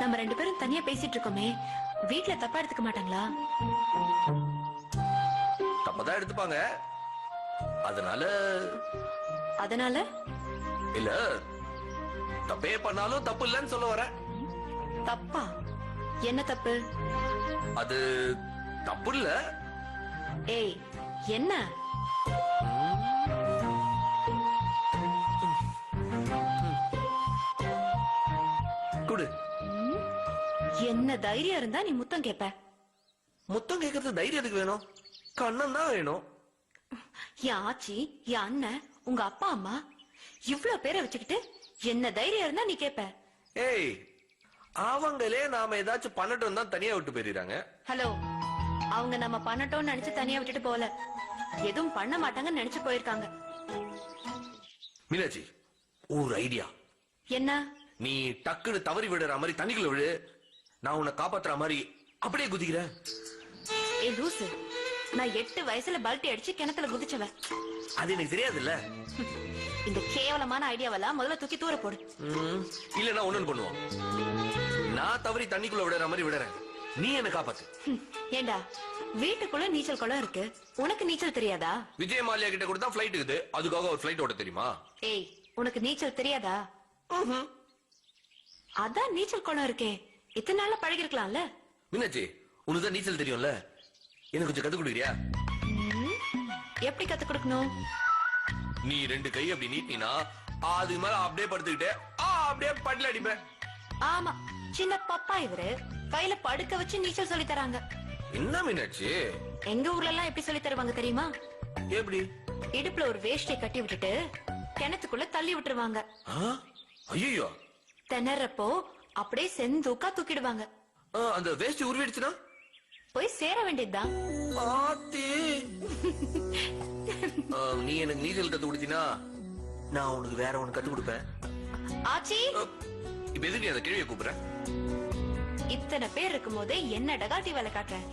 நம்ம ரெண்டு பேரும் தனியா பேசிட்டு இருக்கோமே. வீட்ல தப்பா எடுத்துக்க மாட்டாங்களா? தப்பதான் எடுத்துப்பாங்க. அதனால அதனால? இல்ல தப்பே பண்ணாலும் தப்பு இல்லைன்னு சொல்ல வரேன். தப்பா? என்ன தப்பு? அது தப்பு இல்ல. ஏய் என்ன? குடு? என்ன தைரியம் இருந்தா நீ முத்தம் கேப்ப. முத்தம் கேட்கறது தைரியம் எதுக்கு வேணும்? கண்ணன் தான் வேணும். என் ஆச்சி என் அண்ணன் உங்க அப்பா அம்மா இவ்ளோ பேரை வச்சுக்கிட்டு என்ன தைரியம் இருந்தா நீ கேப்ப. ஏய் அவங்களே நாம ஏதாச்சும் பண்ணட்டும் தான் தனியா விட்டு போயிடுறாங்க. ஹலோ அவங்க நம்ம பண்ணட்டோம்னு நினைச்சு தனியா விட்டுட்டு போல எதுவும் பண்ண மாட்டாங்கன்னு நினைச்சு போயிருக்காங்க. மீனாட்சி ஒரு ஐடியா. என்ன? நீ டக்குன்னு தவறி விடுற மாதிரி தண்ணிக்குள்ள விழு. நான் உன்னை காப்பாத்துற மாதிரி அப்படியே குதிக்கிறேன். ஏ லூசு. நான் எட்டு வயசுல பல்ட்டி அடிச்சு கிணத்துல குதிச்சவன். அது எனக்கு தெரியாதுல்ல. இந்த கேவலமான ஐடியாவெல்லாம் முதல்ல தூக்கி தூர போடு. ம், இல்லன்னா ஒண்ணு பண்ணுவோம். நான் தவறி தண்ணிக்குள்ள விடுற மாதிரி விடுறேன். நீ என்ன காப்பாத்து. ஹம், ஏண்டா? வீட்டுக்குள்ள நீச்சல் குளம் இருக்கு. உனக்கு நீச்சல் தெரியாதா? விஜய் மாலியா கிட்ட கூட தான் ஃபிளைட் இருக்குது. அதுக்காக ஒரு ஃபிளைட் ஓட்ட தெரியுமா? ஏய் உனக்கு நீச்சல் தெரியாதா. அதான் நீச்சல் குளம் இருக்கே. இத்தனை நாளா பழகிருக்கலாம்ல? மீனாட்சி உனக்கு தான் நீச்சல் தெரியும்ல? எனக்கு கொஞ்சம் கத்து கொடுக்குறியா? எப்படி கத்து கொடுக்கணும்? நீ ரெண்டு கை அப்படி நீட்டினா அதுக்கு மேல அப்படியே படுத்துக்கிட்டே ஆ, அப்படியே பட்டில அடிப்பேன் ஆமா சின்ன பப்பா இவரு. கையில படுக்க வச்சு நீச்சல் சொல்லி தராங்க. என்ன மீனாட்சி எங்க ஊர்ல எல்லாம் எப்படி சொல்லி தருவாங்க தெரியுமா? எப்படி? இடுப்புல ஒரு வேஷ்டியை கட்டி விட்டுட்டு கிணத்துக்குள்ள தள்ளி விட்டுருவாங்க. ஐயோ திணறப்போ அப்படியே செந்தூக்கா தூக்கிடுவாங்க. அந்த வேஷ்டி உருவிடுச்சுன்னா? போய் சேர வேண்டியதுதான். நீ எனக்கு நீச்சல் கத்து கொடுத்தினா நான் உனக்கு வேற ஒண்ணு கத்து கொடுப்பேன். ஆச்சி! இப்ப எதுக்கு நீ அந்த கேள்வியை கூப்பிடுறேன் இத்தனை பேர் இருக்கும் போதே என்ன டகாட்டி வேலை காட்டுறேன்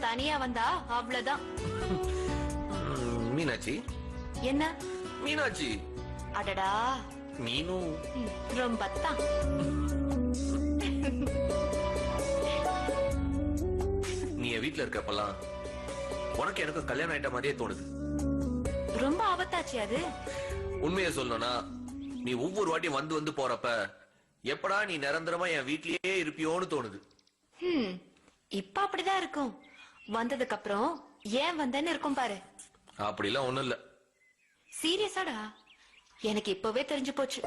தனியா வந்தா அவ்வளவுதான். மீனாட்சி. என்ன? மீனாட்சி. அடடா! ரொம்ப தான். நீ என் வீட்டுல இருக்கப்பெல்லாம் உனக்கு எனக்கு கல்யாணம் ஆயிட்ட மாதிரியே தோணுது. ரொம்ப ஆபத்தாச்சு அது. உண்மையை சொல்லணும்னா நீ ஒவ்வொரு வாட்டியும் வந்து வந்து போறப்ப எப்படா நீ நிரந்தரமா என் வீட்லயே இருப்பியோன்னு தோணுது. ஹம், இப்ப அப்படிதான் இருக்கும். வந்ததுக்கு அப்புறம் ஏன் வந்தேன்னு இருக்கும் பாரு. அப்படிலாம் ஒண்ணும் இல்ல. சீரியஸாடா? எனக்கு இப்பவே தெரிஞ்சு போச்சு.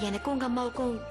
எனக்கும் உங்க அம்மாவுக்கும்